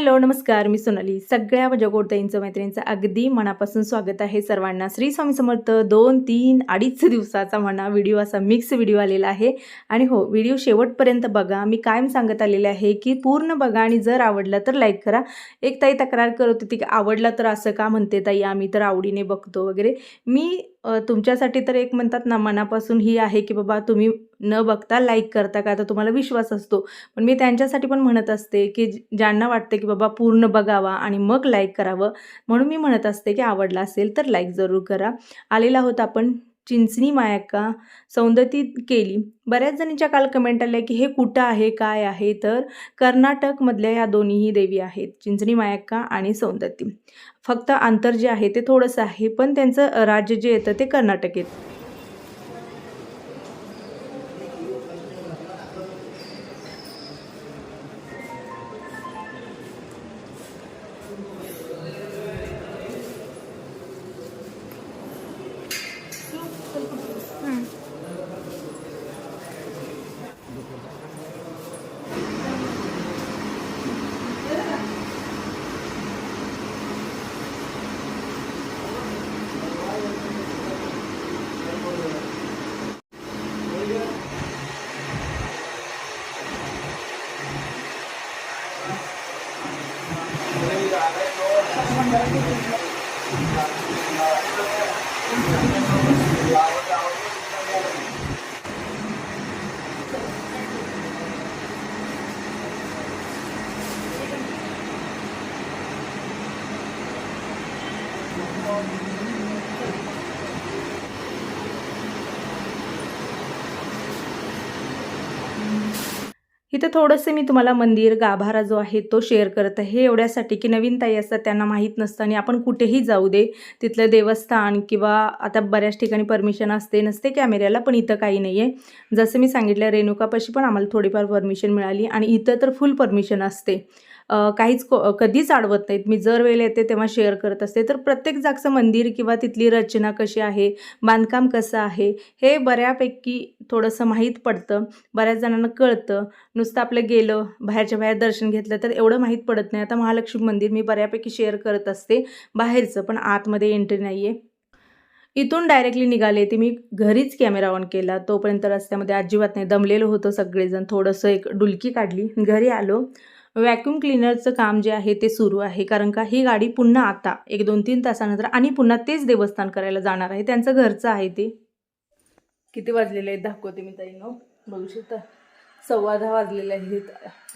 Hello नमस्कार मी सोनाली. सगळ्या माझ्या गोडताईंचं मैत्रिणींचं अगदी मनापासून स्वागत आहे सर्वांना. श्री स्वामी समर्थ दोन तीन अडीच दिवसाचा म्हणा व्हिडिओ असा मिक्स व्हिडिओ आलेला आहे. आणि हो व्हिडिओ शेवटपर्यंत बघा. मी कायम सांगत आलेले आहे की पूर्ण बघा आणि जर आवडला तर लाईक करा. एक ताई तक्रार करत होती की आवडला तर असं का म्हणते ताई? आम्ही तर आवडीने बघतो वगैरे. मी तुमच्यासाठी तर एक म्हणतात ना मनापासून ही आहे की बाबा तुम्ही न बघता लाईक करता का तर तुम्हाला विश्वास असतो. पण मी त्यांच्यासाठी पण म्हणत असते की ज्यांना वाटते की बाबा पूर्ण बघावा आणि मग लाईक करावं म्हणून मी म्हणत असते की आवडला असेल तर लाईक जरूर करा. आलेला आहोत आपण चिंचणी मायाका सौंदती केली. बऱ्याच जणींच्या काल कमेंट आल्या की हे कुठं आहे? काय आहे? तर कर्नाटकमधल्या ह्या दोन्हीही देवी आहेत चिंचणी मायाक्का आणि सौंदती. फक्त अंतर जे आहे ते थोडंसं आहे पण त्यांचं राज्य जे येतं ते कर्नाटक येतं. इथं थोडंसं मी तुम्हाला मंदिर गाभारा जो आहे तो शेअर करत आहे. हे एवढ्यासाठी की नवीन ताई असतात त्यांना माहीत नसतं आणि आपण कुठेही जाऊ दे तिथलं देवस्थान किंवा आता बऱ्याच ठिकाणी परमिशन असते नसते कॅमेऱ्याला पण इथं काही नाही आहे जसं मी सांगितलं रेणुकापाशी पण आम्हाला थोडीफार परमिशन मिळाली आणि इथं तर फुल परमिशन असते. काहीच कधीच अडवत नाहीत. मी जर वेळ येते तेव्हा शेअर करत असते. तर प्रत्येक जागचं मंदिर किंवा तिथली रचना कशी आहे बांधकाम कसं आहे हे बऱ्यापैकी थोडंसं माहीत पडतं. बऱ्याच जणांना कळतं. नुसतं आपलं गेलं बाहेरच्या बाहेर दर्शन घेतलं तर एवढं माहीत पडत नाही. आता महालक्ष्मी मंदिर मी बऱ्यापैकी शेअर करत असते. बाहेरचं पण आतमध्ये एंट्री नाही आहे इथून डायरेक्टली निघाले ते मी घरीच कॅमेरा ऑन केला. तोपर्यंत रस्त्यामध्ये अजिबात नाही. दमलेलं होतं सगळेजण. थोडंसं एक डुलकी काढली. घरी आलो. व्हॅक्यूम क्लिनरचं काम जे आहे ते सुरू आहे. कारण का ही गाडी पुन्हा आता एक दोन तीन तासानंतर आणि पुन्हा तेच देवस्थान करायला जाणार आहे. त्यांचं घरचं आहे ते. किती वाजलेले आहेत दाखवते मी ताई नो? बघू शकता. सव्वा दहा वाजलेले आहेत.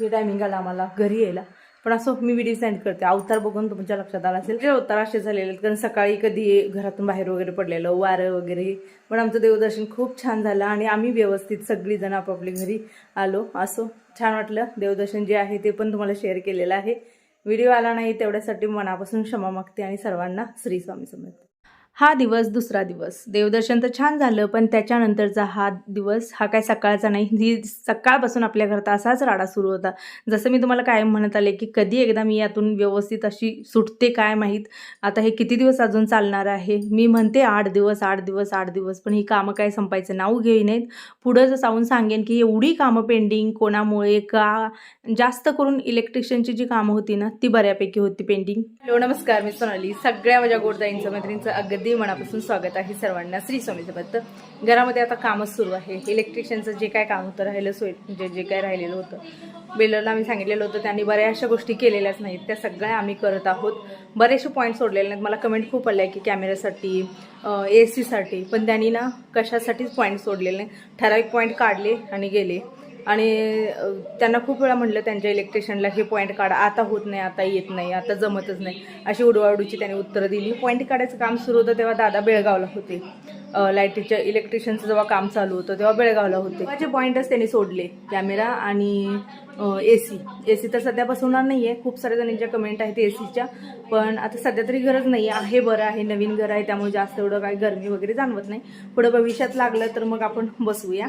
हे टायमिंग आला आम्हाला. घरी यायला. पण असं मी व्हिडिओ सेंड करते. अवतार बघून तुमच्या लक्षात आला असेल. जे अवतार असे झालेले आहेत. कारण सकाळी कधी घरातून बाहेर वगैरे पडलेलं वारं वगैरे. पण आमचं देवदर्शन खूप छान झालं आणि आम्ही व्यवस्थित सगळीजण आपापल्या घरी आलो. असो छान वाटलं. देवदर्शन जे आहे ते पण तुम्हाला शेअर केलेलं आहे. व्हिडिओ आला नाही तेवढ्यासाठी मनापासून क्षमा मागते आणि सर्वांना श्री स्वामी समर्थ. हा दिवस दुसरा दिवस. देवदर्शन तर छान झालं पण त्याच्यानंतरचा हा दिवस हा काय सकाळचा नाही ही सकाळपासून आपल्या घरात असाच राडा सुरू होता. जसं मी तुम्हाला कायम म्हणत आले की कधी एकदा मी यातून व्यवस्थित अशी सुटते काय माहीत? आता हे किती दिवस अजून चालणार आहे? मी म्हणते आठ दिवस आठ दिवस आठ दिवस पण ही कामं काय संपायचं नाव घेई नाहीत. पुढं जर जाऊन सांगेन की एवढी कामं पेंडिंग कोणामुळे का? जास्त करून इलेक्ट्रिशियनची जी कामं होती ना ती बऱ्यापैकी होती पेंडिंग. हॅलो नमस्कार मी सोनाली. सगळ्या माझ्या गोडदाईंचं मैत्रिणींचं अगदी मनापासून स्वागत आहे सर्वांना श्री स्वामी समर्थ घरामध्ये आता कामच सुरू आहे. इलेक्ट्रिशियनचं जे काय काम होतं राहिलं सोय म्हणजे जे काय राहिलेलं होतं. बेलरला आम्ही सांगितलेलं होतं त्यांनी बऱ्याचशा गोष्टी केलेल्याच नाहीत. त्या सगळ्या आम्ही करत आहोत. बरेचसे पॉईंट सोडलेले नाहीत. मला कमेंट खूप आल्या की कॅमेऱ्यासाठी ए सीसाठी पण त्यांनी ना कशासाठीच पॉईंट सोडलेले नाही ठराविक पॉईंट काढले आणि गेले. आणि त्यांना खूप वेळा म्हटलं त्यांच्या इलेक्ट्रिशियनला हे पॉईंट काढा. आता होत नाही आता येत नाही आता जमतच नाही. अशी उडवाउडीची त्यांनी उत्तरं दिली. पॉईंट काढायचं काम सुरू होतं तेव्हा दादा बेळगावला होते. लाईटीच्या इलेक्ट्रिशियनचं जेव्हा काम चालू होतं तेव्हा बेळगावला होते. माझे पॉईंटच त्यांनी सोडले. कॅमेरा आणि ए सी ए सी तर सध्या बसवणार नाही आहे खूप साऱ्या जणांच्या कमेंट आहेत ए सीच्या पण आता सध्या तरी गरज नाही आहे बरं आहे नवीन घर आहे त्यामुळे जास्त एवढं काही गरमी वगैरे जाणवत नाही. पुढं भविष्यात लागलं तर मग आपण बसवूया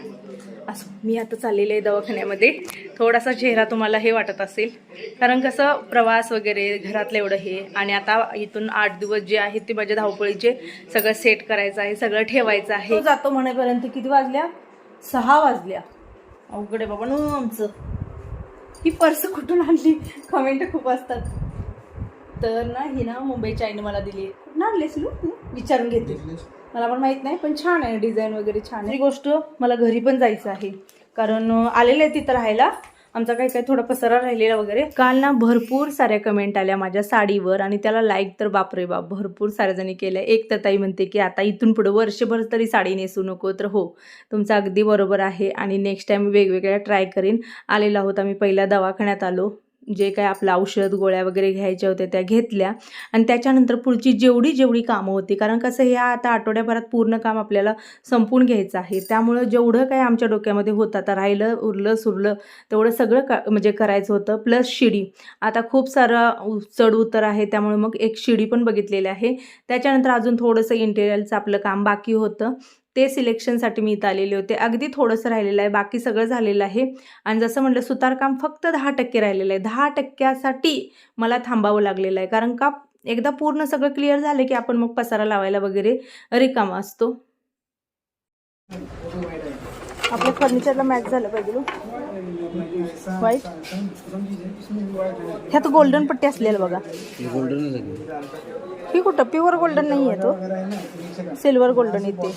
असो मी आता चाललेले आहे दवाखान्यामध्ये. थोडासा चेहरा तुम्हाला हे वाटत असेल. कारण कसं प्रवास वगैरे घरातलं एवढं हे. आणि आता इथून आठ दिवस जे आहेत ते माझ्या धावपळीचे सगळं सेट करायचं आहे सगळं ठेवायचं आहे. जातो म्हणेपर्यंत किती वाजल्या? सहा वाजल्या. अवघड आहे बाबा आमचं ही पर्स कुठून आणली? कमेंट खूप असतात. तर ना ही ना मुंबईच्या आईने मला दिली. कुठून आणलीस लू? विचारून घेते. मला पण माहीत नाही पण छान आहे. डिझाईन वगैरे छान आहे. ही गोष्ट मला घरी पण जायचं आहे. कारण आलेलं आहे तिथं राहायला. आमचा काही काही थोडा पसारा राहिलेला वगैरे. काल ना भरपूर साऱ्या कमेंट आल्या माझ्या साडीवर आणि त्याला लाईक तर बापरे बाप भरपूर साऱ्या जणी केल्या. एक तर ताई म्हणते की आता इथून पुढे वर्षभर तरी साडी नेसू नको. तर हो तुमचं अगदी बरोबर आहे. आणि नेक्स्ट टाईम वेगवेगळ्या ट्राय करीन. आलेला आहोत आम्ही पहिल्या दवाखान्यात आलो. जे काय आपलं औषध गोळ्या वगैरे घ्यायच्या होत्या त्या घेतल्या. आणि त्याच्यानंतर पुढची जेवढी जेवढी कामं होती कारण कसं हे आता आठवड्याभरात पूर्ण काम आपल्याला संपून घ्यायचं आहे. त्यामुळं जेवढं काय आमच्या डोक्यामध्ये होतं आता राहिलं उरलं सुरलं तेवढं सगळं का म्हणजे करायचं होतं प्लस शिडी. आता खूप सारं चढ उतर आहे त्यामुळे मग एक शिडी पण बघितलेली आहे. त्याच्यानंतर अजून थोडंसं इंटेरियलचं आपलं काम बाकी होतं. ते सिलेक्शनसाठी मी इथं आलेले होते. अगदी थोडंसं राहिलेलं आहे. बाकी सगळं झालेलं आहे. आणि जसं म्हटलं सुतारकाम फक्त दहा टक्के राहिलेलं आहे. दहा टक्क्यासाठी मला थांबावं लागलेलं आहे. कारण का एकदा पूर्ण सगळं क्लिअर झालं की आपण मग पसारा लावायला वगैरे रिकामा असतो. आपल्या फर्निचरला मॅच झालं पाहिजे हो. व्हाईट ह्यात गोल्डन पट्टी असलेलं बघा. ही कुठं? प्युअर गोल्डन नाही आहे तो. सिल्वर गोल्डन येते.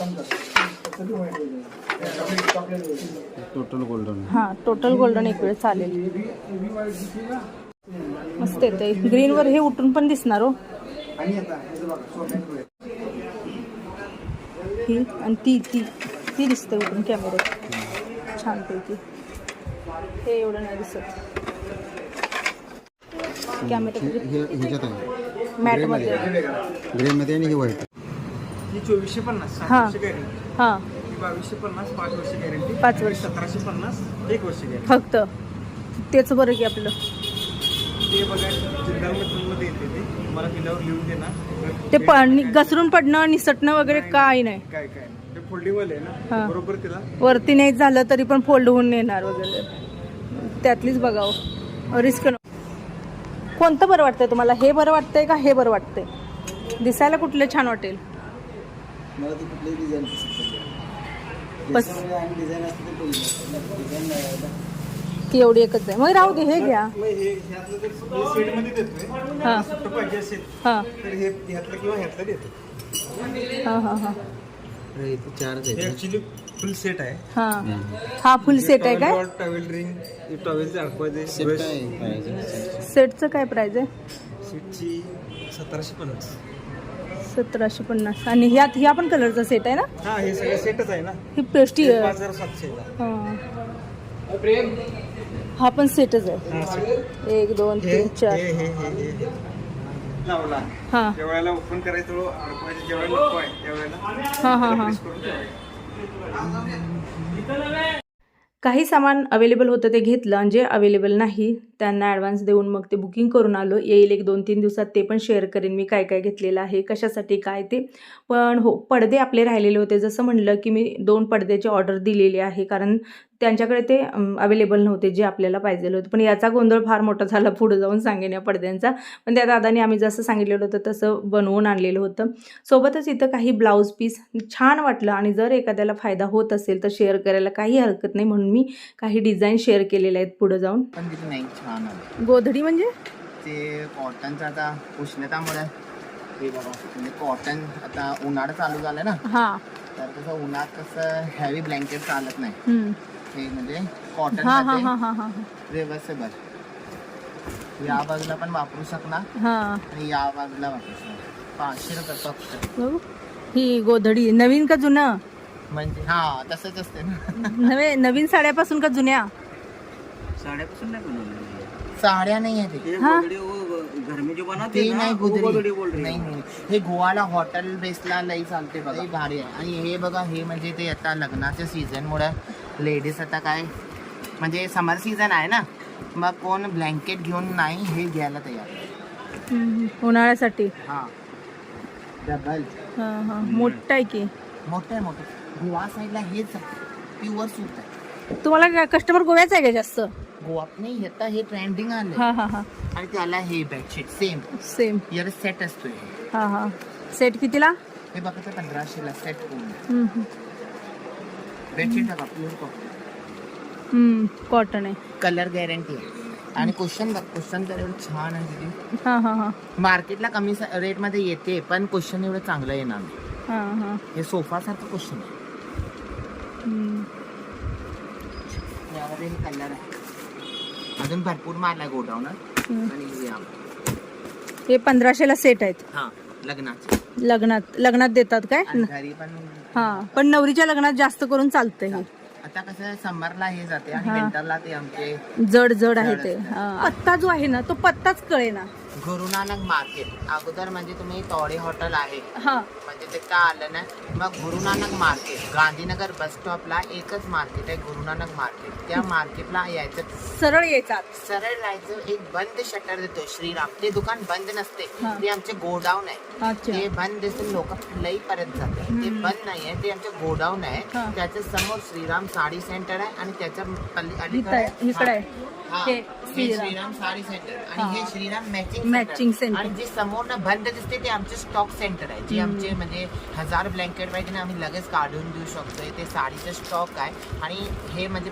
टोटल गोल्डन हां टोटल गोल्डन एक वेळ चालेल. मस्त येते ग्रीनवर हे उठून पण दिसणार हो. ही आणि ती ती. ती दिसते उठून कॅमेऱ्यात छानपैकी हे एवढं नाही दिसत. हे मॅटमध्ये. ग्रे मध्ये. आणि हे व्हाईट ही चोवीसशे पन्नास हा. सात वर्ष गॅरंटी हां. ही बावीसशे पन्नास पाच वर्ष गॅरंटी पाच वर्ष. सतराशे पन्नास एक वर्ष गॅरंटी फक्त. तेच बरं की आपलं. ते बघा जिंदाल मध्ये येते ते. लिहून देणार. घसरून पडणं निसटणं वगैरे काही नाही. काय काय हा. ना वरती नाही झालं तरी पण फोल्ड होऊन नेणार वगैरे. त्यातलीच बघावं. रिस्क कोणतं बरं वाटतंय तुम्हाला? हे बरं वाटतंय का हे बरं वाटतंय? दिसायला कुठलं छान वाटेल? मला ती कुठली डिझाईन बस. डिझाईन असते ते डिझाईन ती एवढी एकच आहे. मग राहू दे हे घ्या. हे हां सुट्ट पाहिजे असेल हां. तर हे. ऍक्च्युली फुल सेट आहे. हां हा. फुल सेट आहे काय? टॉवेल रिंग टॉवेलचे अडकवायचे सेटचं काय प्राइस आहे. सीटची सतराशे पन्नास. सतराशे पन्नास. आणि ह्यात ह्या पण कलरचा सेट आहे ना? हा हे सगळं सेटच आहे ना. ही पेस्टी हे हां. हा पण सेटच आहे. हा सेट एक दोन तीन चार. हे हे हे हे हे. लावला हां. ज्या वेळेला ओपन करायचं तो अडकवायचं ज्या वेळेला नको आहे त्यावेळेला हां हां हां. Press करून ठेवायचं. काही सामान अवेलेबल होतं ते घेतलं आणि जे अवेलेबल नाही त्यांना ॲडव्हान्स देऊन मग ते बुकिंग करून आलो. येईल एक दोन तीन दिवसात ते पण शेअर करेन मी काय काय घेतलेलं आहे कशासाठी काय ते. पण हो पडदे आपले राहिलेले होते. जसं म्हणलं की मी दोन पडद्याची ऑर्डर दिलेली आहे कारण त्यांच्याकडे ते अवेलेबल नव्हते जे आपल्याला पाहिजे होते. पण याचा गोंधळ फार मोठा झाला पुढे जाऊन सांगेन या पडद्यांचा. पण त्या दादाने आम्ही जसं सांगितलेलं होतं तसं बनवून आणलेलं होतं. सोबतच इथं काही ब्लाऊज पीस छान वाटलं आणि जर एखाद्याला फायदा होत असेल तर शेअर करायला काही हरकत नाही म्हणून मी काही डिझाईन शेअर केलेले आहेत पुढे जाऊन. पण किती नाही छान आहे गोधडी म्हणजे? ते कॉटनचं आता उष्णतामुळे बघा म्हणजे कॉटन आता उन्हाळा चालू झालं ना. हां. तर कसं उन्हात कसं हेवी ब्लँकेट चालत नाही. हे म्हणजे कॉटन हां हां हां हां हां. रिव्हर्सेबल या बाजूला पण वापरू शकणार. हां. आणि या बाजूला वापरू शकणार. पाचशे रुपये फक्त. बघू. ही गोधडी नवीन का जुनं? म्हणजे हा तसंच असते ना. नवे नवीन साड्यापासून का जुन्या? साड्यापासून नाही बनवलेली साड्या नाही आहे ते हा घर में जो बनाते ते नाही गुजरी नाही नाही. हे गोवाला हॉटेल बेसला लई चालते बघा. हे भारी आहे. आणि हे बघा हे म्हणजे ते आता लग्नाच्या सीझनमुळे लेडीज आता काय म्हणजे समर सीझन आहे ना मग कोण ब्लँकेट घेऊन नाही हे घ्यायला तयार. उन्हाळ्यासाठी. हा. डबल. हां हां. मोठं आहे की? मोठं आहे मोठं. गोवा साईडला हेच प्युअर सूट आहे. तुम्हाला कस्टमर गोव्याचा आहे का जास्त? गोवा नाही आता हे ट्रेंडिंग आलं हां हां हां. आणि त्याला हे बेडशीट सेम सेम यार सेट असतो हे. हां हां. सेट कितीला? हे बघा पंधराशेला सेट हम्म. बेडशीट बघा प्युअर कॉटन आहे. कलर गॅरंटी आहे. आणि क्वेश्चन बघ क्वेश्चन तर एवढं छान आहे तिथे हां हां हां. मार्केटला कमी रेटमध्ये येते पण क्वेश्चन एवढं चांगलं येणार नाही. हां हां. हे सोफा सारखं क्वेश्चन आहे. हम्म. हे कलर आहे. अजून भरपूर माल आहे गोडाऊन हम्म. आणि हे आम- हे पंधराशेला सेट आहेत. हा लग्नाचे. लग्नात लग्नात देतात काय? आणि घरी पण हां पण नवरीच्या लग्नात जास्त करून चालतंय हे आता कसं समरला हे जाते आणि हा. ते आमचे जड जड आहे ते. हां. पत्ता जो आहे ना तो पत्ताच कळे ना गुरुनानक मार्केट. अगोदर म्हणजे तुम्ही तोडे हॉटेल आहे. हां. म्हणजे तिथं आलं ना मग गुरुनानक मार्केट. गांधीनगर बस स्टॉपला एकच मार्केट आहे गुरुनानक मार्केट. त्या मार्केटला यायचं. सरळ येतात सरळ जायचं. एक बंद शटर देतो. श्रीराम. ते दुकान बंद नसते. हा. ते आमचे गोडाऊन आहे. अच्छा. ते बंद दिसून लोक लई परत जाते ते बंद नाहीये ते आमचे गोडाऊन आहे. हा. त्याच्यासमोर श्रीराम साडी सेंटर आहे आणि त्याच्या पल्ली इथं अलीकडे आहे. इकडे आहे. हा, श्रीराम. साडी सेंटर हा. आणि हे. Shriram matching Matching center. आणि जे समोर ना बंद दिसते ते आमचे स्टॉक सेंटर आहे. जे आमचे म्हणजे हजार ब्लँकेट पाहिजे ना आम्ही लगेच काढून देऊ शकतोय. ते साडीचे स्टॉक आहे. आणि हे म्हणजे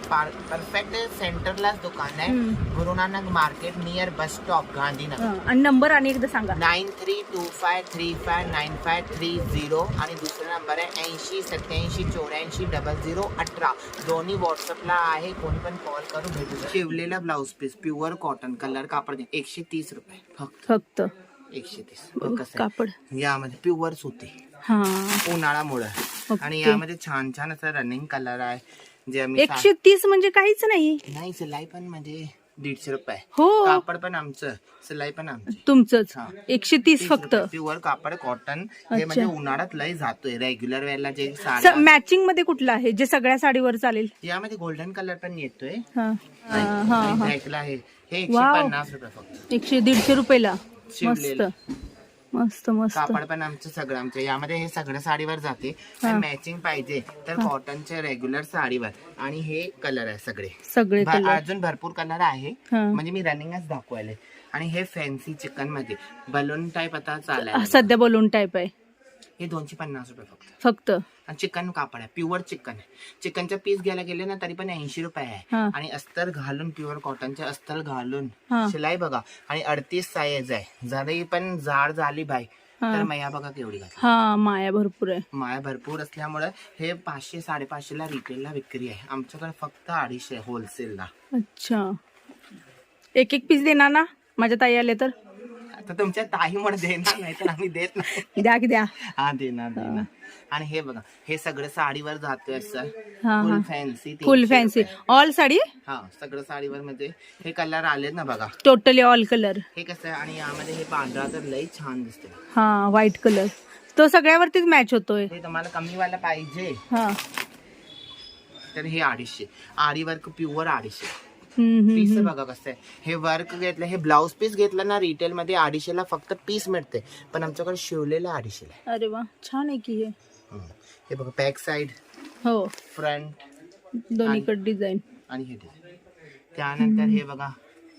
परफेक्ट सेंटरलाच दुकान आहे. हम्म. Gurunanak market near bus stop Gandhinagar. आणि नंबर आणि एकदा सांगा. Nine three two five three five nine five three zero आणि दुसरा नंबर आहे ऐंशी सत्याऐंशी चौऱ्याऐंशी डबल झिरो अठरा. दोन्ही व्हॉट्सअपला आहे. कोणी पण कॉल करून भेटू शकतो. शिवलेला blouse piece pure cotton colour कापड एकशे तीस रुपये फक्त. फक्त. एकशे तीस. बघ कसं कापड. यामध्ये प्युअर सुती. हा. उन्हाळ्यामुळं ओके. आणि यामध्ये छान छान असं रनिंग कलर आहे. जे आम्ही एकशे तीस म्हणजे काहीच नाही. नाही सिलाई पण म्हणजे दीडशे रुपये. हो. कापड पण आमचं सिलाई पण आमची. तुमचंच. हा. एकशे तीस फक्त. प्युअर कापड कॉटन हे म्हणजे उन्हाळ्यात लय जातोय. रेग्युलर वेअरला जे साड्या मॅचिंगमध्ये कुठलं आहे? जे सगळ्या साडीवर चालेल? यामध्ये गोल्डन कलर पण येतोय. हा. हा हा हा. ब्लॅकला आहे. हे एकशे वाव. पन्नास रुपये फक्त. एकशे दीडशे रुपयाला. मस्त. शिवलेलं. मस्त मस्त. कापड पण आमचं सगळं आमचं यामध्ये हे सगळं साडीवर जाते. मॅचिंग पाहिजे तर कॉटनच्या रेग्युलर साडीवर. आणि हे कलर आहे सगळे. सगळे भा- कलर अजून भरपूर कलर आहे. हा. म्हणजे मी रनिंगच दाखवायले. आणि हे फॅन्सी चिकनमध्ये. बलून टाईप आता चालायला सध्या बलून टाईप आहे. हे दोनशे पन्नास रुपये फक्त. फक्त? आणि चिकन कापड आहे प्युअर चिकन आहे. चिकनचा पीस घ्यायला गेले ना तरी पण ऐंशी रुपये आहे. हा. आणि अस्तर घालून प्युअर कॉटनचे अस्तर घालून हा. शिलाई बघा. आणि अडतीस साईज आहे. जरी पण जाड झाली बाई. तर मैया बघा केवढी घातली. हा माया भरपूर आहे. माया भरपूर असल्यामुळे हे पाचशे साडेपाचशे ला रिटेलला विक्री आहे. आमच्याकडे फक्त अडीचशे होलसेलला अच्छा. एक एक पीस देणार ना? माझ्या ताई आले तर? आता तुमच्या ताईमुळे देणार नाही तर आम्ही देत नाही. द्या की द्या. हा देणार देणार. आणि हे बघा हे सगळं साडीवर जातोय हा हा. Full fancy full fancy all sari? हा सगळं साडीवर म्हणजे हे कलर आले ना बघा. टोटली ऑल कलर हे कसं आहे आणि यामध्ये हे पांढरा तर लई छान दिसते हा व्हाईट कलर तो सगळ्यावरतीच मॅच होतोय. हे तुम्हाला कमीवाला पाहिजे. हा. तर हे अडीचशे. आरी वर्क प्युअर अडीचशे. पीस. बघा कसं आहे. हे वर्क घेतलं हे ब्लाऊज पीस घेतलं ना रिटेल मध्ये अडीचशेला फक्त पीस मिळते पण आमच्याकडे शिवलेलं अडीचशेला. अरे वा छान आहे की हे. हे बघा बॅक साइड हो. फ्रंट दोन्हीकडे डिझाईन आणि हे. त्यानंतर हे बघा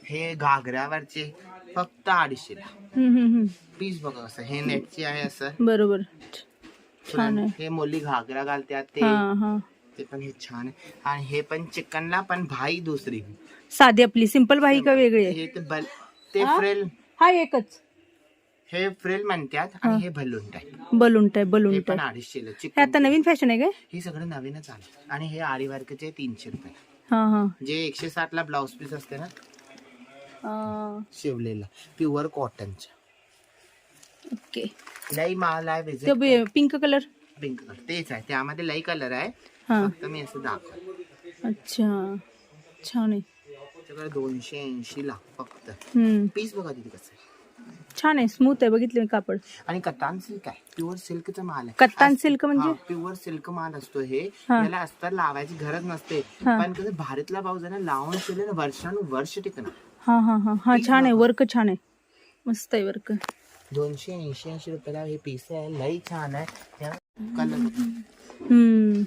हे घागऱ्यावरचे फक्त अडीचशेला. पीस बघा कसं हे नेटची आहे असं. बरोबर. छान आहे. हे मोली घागरा घालतात ते ते पण हे छान आहे. आणि हे पण चिकनला पण भाई दुसरी. साधी आपली सिंपल बाई का वेगळी आहे? हे ते बल ते हा? फ्रेल हा एकच. हे फ्रेल म्हणतात आणि हे. भल्लून टाईप बलून टाईप हे बलून पण टाईप अडीचशेला हे चिकन आता नवीन फॅशन आहे काय? हे सगळं नवीनच आलं आणि हे आरी वर्कचे तीनशे रुपये. हा हा. जे एकशे साठ ला ब्लाऊज पीस असते ना? अं, शिवलेला. प्युअर कॉटनच्या ओके. लई माल आहे ते पिंक कलर पिंक कलर तेच आहे. त्यामध्ये लई कलर आहे. हा. फक्त मी असं दाखव अच्छा. छान आहे. त्याच्याकडे दोनशे ऐंशी ला फक्त. हम्म. पीस बघा तिथे कसं आहे. छान आहे. स्मूथ आहे. बघितलं मी कापड. आणि कतान सिल्क आहे. प्युअर सिल्कचा माल आहे. कत्तान सिल्क म्हणजे? प्युअर सिल्क माल असतो हे. हा. याला अस्तर लावायची गरज नसते. हा. पण कसं भारीतला भाऊ जरा लावून शिवले ना वर्षानुवर्ष टिकणार. हा हा हा. हा छान आहे. वर्क छान आहे. मस्त आहे वर्क दोनशे ऐंशी ऐंशी रुपयाला हे पीस आहे. लई छान आहे. हम्म.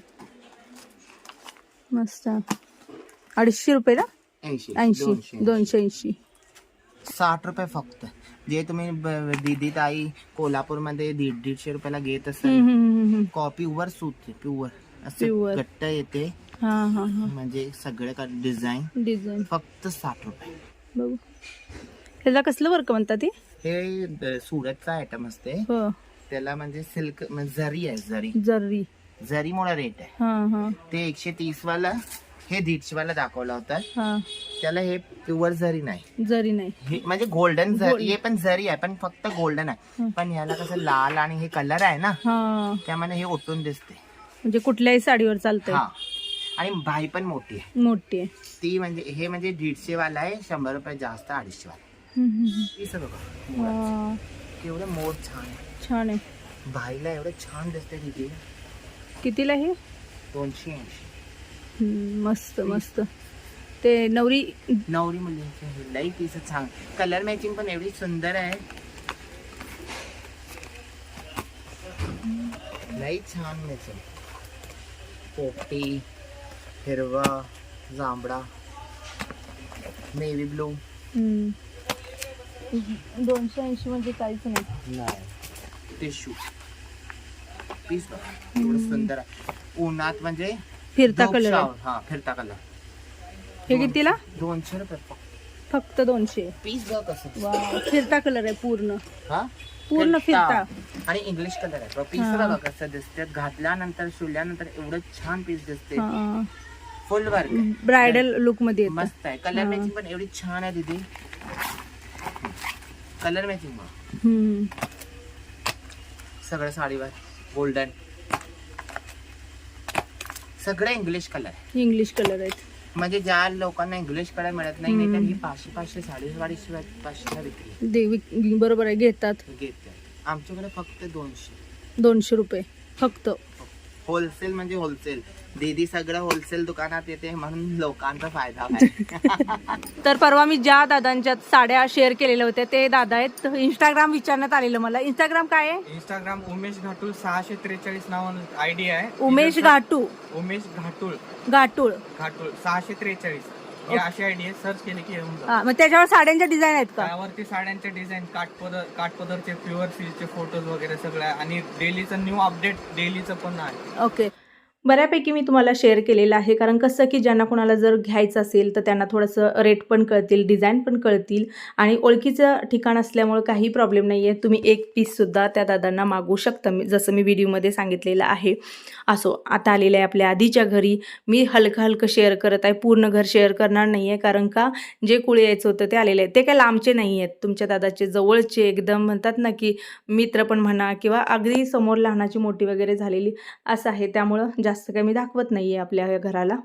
मस्त. अडीचशे रुपये ना? ऐंशी. ऐंशी. दोनशे. ऐंशी. साठ रुपये फक्त. जे तुम्ही दीदी ताई कोल्हापूरमध्ये दीड दीडशे रुपयाला घेत असाल हम्म. कॉपी वर सूत प्युअर असं Pure. घट्ट येते. हा हा हा. म्हणजे सगळे डिझाईन डिझाईन फक्त साठ रुपये. बघू. ह्याला कसलं वर्क म्हणतात हे सुरतचा आयटम असते. हो. त्याला म्हणजे सिल्क म्हणजे जरी आहे जरी. जर्री जरीमुळे रेट आहे. हा हा. ते एकशे तीस वाला हे दीडशे वाला दाखवला होता. हा. त्याला हे प्युअर जरी नाही. जरी नाही. हे म्हणजे गोल्डन जरी हे पण जरी आहे पण फक्त गोल्डन आहे. पण ह्याला कसं लाल आणि हे कलर आहे ना हा. त्यामुळे हे ओतून दिसते. म्हणजे कुठल्याही साडीवर चालतंय. हा. आणि बाई पण मोठी आहे. मोठी आहे. ती म्हणजे हे म्हणजे दीडशे वाला आहे शंभर रुपये जास्त अडीचशे वाला हम्म, हम्म, हम्म. तीच बघा. वा, केवढं मोठ छान आहे. छान आहे. बाईला एवढं छान दिसते तिथे. कितीला हे दोनशे ऐंशी. हम्म, मस्त मस्त. ते नवरी नवरी मुलींचे हे लई पीस छान. कलर मॅचिंग पण एवढी सुंदर आहे. लई छान मॅचिंग पोपटी हिरवा जांभळा नेव्ही ब्लू हम्म. दोनशे ऐंशी म्हणजे काहीच नाही. नाही. टिश्यू. पीस सुंदर आहे. उन्हात म्हणजे फिरता कलर. हा फिरता कलर हे कितीला? दोनशे रुपये फक्त. दोनशे. पीस बघ कसं वा फिरता कलर आहे पूर्ण. हा? पूर्ण फिरता. आणि इंग्लिश कलर आहे. पीस हा. बघा कसं दिसते घातल्यानंतर शिवल्यानंतर एवढं छान पीस दिसते हा. फुल वर्क ब्रायडल लुकमध्ये येतं. मस्त आहे. कलर हा. मॅचिंग पण एवढी छान आहे दीदी. कलर मॅचिंग हम्म. सगळं साडीवर गोल्डन सगळे इंग्लिश कलर इंग्लिश कलर आहेत. म्हणजे ज्या लोकांना इंग्लिश कलर मिळत नाही ही पाचशे पाचशे साडे साडीशे पाचशे विक्री दे विक- बरोबर आहे घेतात. घेते आमच्याकडे फक्त दोनशे. दोनशे रुपये फक्त. होलसेल म्हणजे होलसेल. दीदी सगळं होलसेल दुकानात येते म्हणून लोकांचा फायदा आहे. तर परवा मी ज्या दादांच्या साड्या शेअर केलेल्या होत्या ते दादा आहेत. इंस्टाग्राम विचारण्यात आलेलं मला. इंस्टाग्राम काय आहे? इंस्टाग्राम उमेश घाटुल सहाशे त्रेचाळीस नावानं आयडी आहे. उमेश घाटू उमेश घाटुल घाटूळ. घाटुल सहाशे त्रेचाळीस. ही अशी आयडी आहे. सर्च केली की येऊन हा मग त्याच्यावर साड्यांच्या डिझाईन आहेत का? त्यावरती साड्यांचे डिझाईन काठपदर काठपदरचे प्युअर सिल्कचे फोटोज वगैरे सगळं आहे आणि डेलीचं न्यू अपडेट डेलीचं पण आहे. ओके बऱ्यापैकी मी तुम्हाला शेअर केलेलं आहे. कारण कसं की ज्यांना कोणाला जर घ्यायचं असेल तर त्यांना थोडंसं रेट पण कळतील डिझाईन पण कळतील. आणि ओळखीचं ठिकाण असल्यामुळं काही प्रॉब्लेम नाही आहे तुम्ही एक पीससुद्धा त्या दादांना मागू शकता. मी जसं मी व्हिडिओमध्ये सांगितलेलं आहे. असो आता आलेलं आहे आपल्या आधीच्या घरी. मी हलकं हलकं शेअर करत आहे. पूर्ण घर शेअर करणार नाही आहे कारण का? जे कुळे यायचं होतं ते आलेले आहे ते काय लांबचे नाही आहेत तुमच्या दादाचे जवळचे एकदम म्हणतात ना की मित्र पण म्हणा किंवा अगदी समोर लहानाची मोठी वगैरे झालेली असं आहे. त्यामुळं जास्त काही मी दाखवत नाही आहे आपल्या या घराला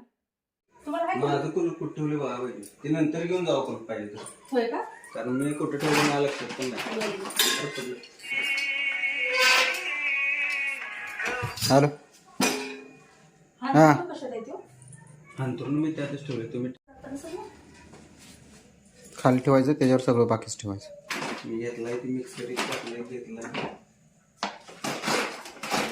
माझं कुलूप कुठं ठेवले बघा पाहिजे ते नंतर घेऊन जावं कुलूप पाहिजे तर. होय का? कारण मी कुठं ठेवलं मला लक्षात पण नाही. हॅलो. हा अंतरून मी त्यातच ठेवले तुम्ही खाली ठेवायचं त्याच्यावर सगळं बाकीच ठेवायचं. मी घेतलाय ती मिक्सर टाकलंय घेतलाय.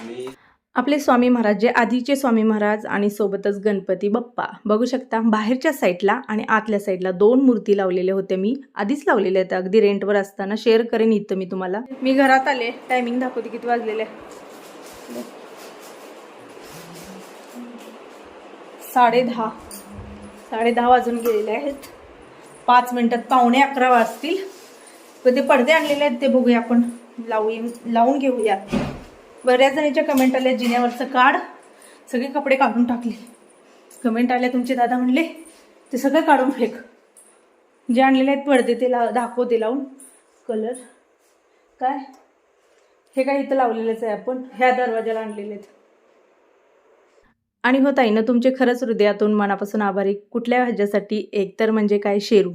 मी आपले स्वामी महाराज जे आधीचे स्वामी महाराज आणि सोबतच गणपती बाप्पा. बघू शकता बाहेरच्या साईडला आणि आतल्या साईडला दोन मूर्ती लावलेल्या होत्या मी. आधीच लावलेल्या आहेत अगदी रेंटवर असताना. शेअर करेन इथं मी तुम्हाला. मी घरात आले टायमिंग दाखवते किती वाजलेले साडे दहा. साडे दहा वाजून गेलेले आहेत. पाच मिनिटात पावणे अकरा वाजतील. पण ते पडदे आणलेले आहेत ते बघूया आपण. लावून लावून घेऊया बऱ्याच जणीच्या कमेंट आल्या जिन्यावरचं काढ. सगळे कपडे काढून टाकले. कमेंट आल्या तुमचे दादा म्हणले ते सगळं काढून फेक. जे आणलेले आहेत पडदे ते ला दाखवते लावून. कलर काय? हे काय इथं लावलेलंच आहे आपण. ह्या दरवाजाला आणलेले आहेत. आणि हो ताई ना तुमचे खरंच हृदयातून मनापासून आभारी. कुठल्या ह्याच्यासाठी? एकतर म्हणजे काय? शेरू.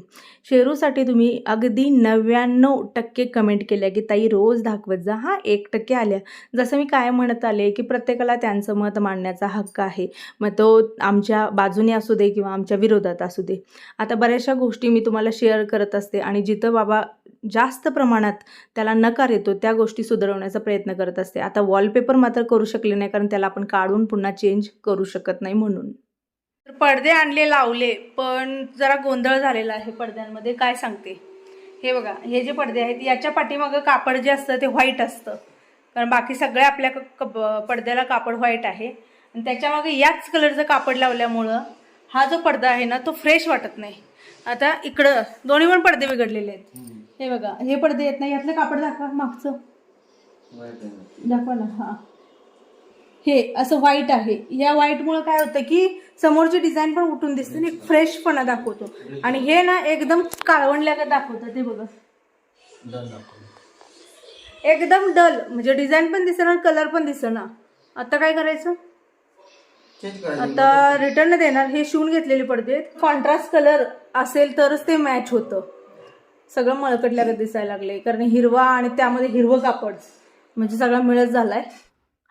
शेरूसाठी तुम्ही अगदी नव्याण्णव टक्के कमेंट केल्या की ताई रोज दाखवत जा. हा एक टक्के आल्या. जसं मी काय म्हणत आले की प्रत्येकाला त्यांचं मत मांडण्याचा हक्क आहे. मग तो आमच्या बाजूने असू दे किंवा आमच्या विरोधात असू दे. आता बऱ्याचशा गोष्टी मी तुम्हाला शेअर करत असते आणि जिथं बाबा जास्त प्रमाणात त्याला नकार येतो त्या गोष्टी सुधारवण्याचा प्रयत्न करत असते. आता वॉलपेपर मात्र करू शकले नाही कारण त्याला आपण काढून पुन्हा चेंज करू शकत नाही म्हणून. तर पडदे आणले लावले पण जरा गोंधळ झालेला आहे पडद्यांमध्ये. काय सांगते? हे बघा हे जे पडदे आहेत याच्या पाठीमागं कापड जे असतं ते व्हाईट असतं. कारण बाकी सगळ्या आपल्या क- क- पडद्याला कापड व्हाईट आहे. आणि त्याच्यामागे याच कलरचं कापड लावल्यामुळं हा जो पडदा आहे ना तो फ्रेश वाटत नाही. आता इकडं दोन्ही पण पडदे बिघडलेले आहेत. हे बघा हे पडदे येत नाही. यातलं कापड दाखवा मागचं. दाखवा ना हा. हे असं व्हाईट आहे. या व्हाईटमुळं काय होतं की समोरची डिझाईन पण उठून दिसते आणि फ्रेशपणा दाखवतो. आणि हे ना एकदम काळवणल्यागत दाखवतं ते बघा. एकदम डल म्हणजे डिझाईन पण दिसेना कलर पण दिसेना. आता काय करायचं? आता रिटर्न देणार. हे शिवून घेतलेले पडदे कॉन्ट्रास्ट कलर असेल तरच ते मॅच होतं. सगळं मळकटल्यागत दिसायला लागले कारण हिरवा आणि त्यामध्ये हिरवं कापड. म्हणजे सगळा मिळत झालाय.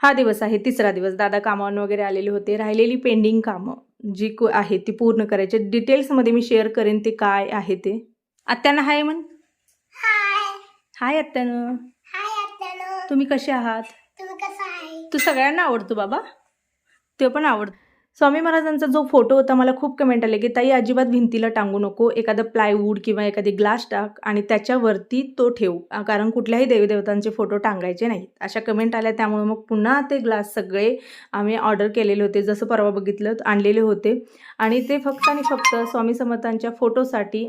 हा दिवस आहे तिसरा दिवस. दादा कामावरून वगैरे आलेले होते. राहिलेली पेंडिंग कामं जी को- आहेत ती पूर्ण करायची. डिटेल्समध्ये मी शेअर करेन ते काय आहे ते. आत्यानं हाय म्हण. हाय. आत्यानं. तुम्ही कसे आहात? तू सगळ्यांना आवडतो बाबा. ते पण आवडतं. स्वामी महाराजांचा जो फोटो होता मला खूप कमेंट आले की ताई अजिबात भिंतीला टांगू नको एखादं प्लायवूड किंवा एखादी ग्लास टाक आणि त्याच्यावरती तो ठेव कारण कुठल्याही देवीदेवतांचे फोटो टांगायचे नाहीत. अशा कमेंट आल्या. त्यामुळे मग पुन्हा ते ग्लास सगळे आम्ही ऑर्डर केलेले होते जसं परवा बघितलं आणलेले होते. आणि ते फक्त आणि फक्त स्वामी समर्थांच्या फोटोसाठी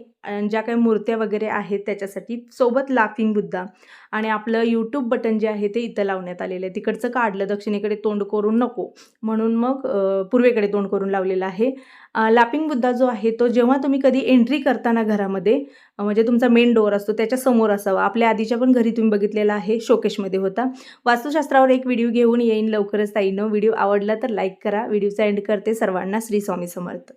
ज्या काही मूर्त्या वगैरे आहेत त्याच्यासाठी सोबत लाफिंग बुद्धा. आणि आपलं यूट्यूब बटन जे आहे ते इथं लावण्यात आलेलं आहे. तिकडचं काढलं दक्षिणेकडे तोंड करून नको. म्हणून मग पूर्वेकडे तोंड करून लावलेलं आहे. लॅपिंग लापिंग बुद्धा जो आहे तो जेव्हा तुम्ही कधी एंट्री करताना घरामध्ये म्हणजे तुमचा मेन डोअर असतो त्याच्यासमोर असावा. आपल्या आधीच्या पण घरी तुम्ही बघितलेला आहे शोकेशमध्ये होता. वास्तुशास्त्रावर एक व्हिडिओ घेऊन येईन लवकरच ताईनं. व्हिडिओ आवडला तर लाईक करा. व्हिडिओचा एंड करते सर्वांना. श्री स्वामी समर्थ.